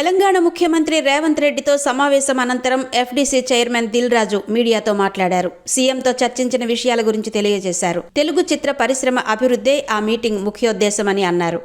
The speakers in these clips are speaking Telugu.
తెలంగాణ ముఖ్యమంత్రి రేవంత్ రెడ్డితో సమావేశం అనంతరం ఎఫ్డీసీ చైర్మన్ దిల్ రాజు మీడియాతో మాట్లాడారు. సీఎంతో చర్చించిన విషయాల గురించి తెలియజేశారు. తెలుగు చిత్ర పరిశ్రమ అభివృద్ధే ఆ మీటింగ్ ముఖ్యోద్దేశమని అన్నారు.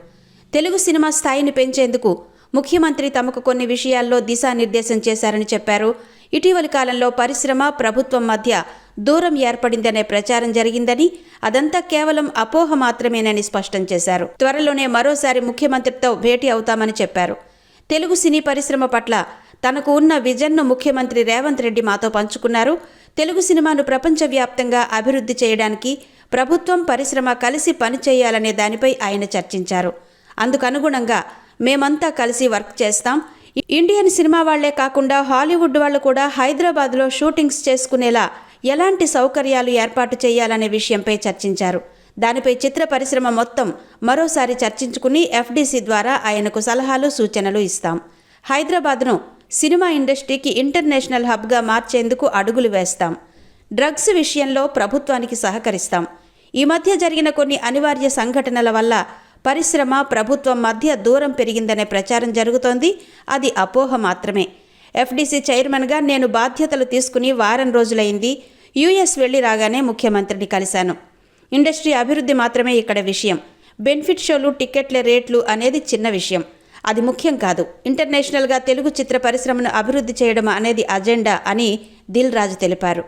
తెలుగు సినిమా స్థాయిని పెంచేందుకు ముఖ్యమంత్రి తమకు కొన్ని విషయాల్లో దిశానిర్దేశం చేశారని చెప్పారు. ఇటీవలి కాలంలో పరిశ్రమ ప్రభుత్వం మధ్య దూరం ఏర్పడిందనే ప్రచారం జరిగిందని అదంతా కేవలం అపోహ మాత్రమేనని స్పష్టం చేశారు. త్వరలోనే మరోసారి ముఖ్యమంత్రితో భేటీ అవుతామని చెప్పారు. తెలుగు సినీ పరిశ్రమ పట్ల తనకు ఉన్న విజన్ను ముఖ్యమంత్రి రేవంత్ రెడ్డి మాతో పంచుకున్నారు. తెలుగు సినిమాను ప్రపంచవ్యాప్తంగా అభివృద్ధి చేయడానికి ప్రభుత్వం పరిశ్రమ కలిసి పనిచేయాలనే దానిపై ఆయన చర్చించారు. అందుకనుగుణంగా మేమంతా కలిసి వర్క్ చేస్తాం. ఇండియన్ సినిమా వాళ్ళే కాకుండా హాలీవుడ్ వాళ్ళు కూడా హైదరాబాద్లో షూటింగ్స్ చేసుకునేలా ఎలాంటి సౌకర్యాలు ఏర్పాటు చేయాలనే విషయంపై చర్చించారు. దానిపై చిత్ర పరిశ్రమ మొత్తం మరోసారి చర్చించుకుని ఎఫ్డీసీ ద్వారా ఆయనకు సలహాలు సూచనలు ఇస్తాం. హైదరాబాద్ను సినిమా ఇండస్ట్రీకి ఇంటర్నేషనల్ హబ్గా మార్చేందుకు అడుగులు వేస్తాం. డ్రగ్స్ విషయంలో ప్రభుత్వానికి సహకరిస్తాం. ఈ మధ్య జరిగిన కొన్ని అనివార్య సంఘటనల వల్ల పరిశ్రమ ప్రభుత్వం మధ్య దూరం పెరిగిందనే ప్రచారం జరుగుతోంది. అది అపోహ మాత్రమే. ఎఫ్డీసీ చైర్మన్గా నేను బాధ్యతలు తీసుకుని వారం రోజులైంది. యుఎస్ వెళ్ళి రాగానే ముఖ్యమంత్రిని కలిశాను. ఇండస్ట్రీ అభివృద్ధి మాత్రమే ఇక్కడ విషయం. బెనిఫిట్ షోలు టికెట్ల రేట్లు అనేది చిన్న విషయం. అది ముఖ్యం కాదు. ఇంటర్నేషనల్గా తెలుగు చిత్ర పరిశ్రమను అభివృద్ధి చేయడం అనేది అజెండా అని దిల్ రాజు తెలిపారు.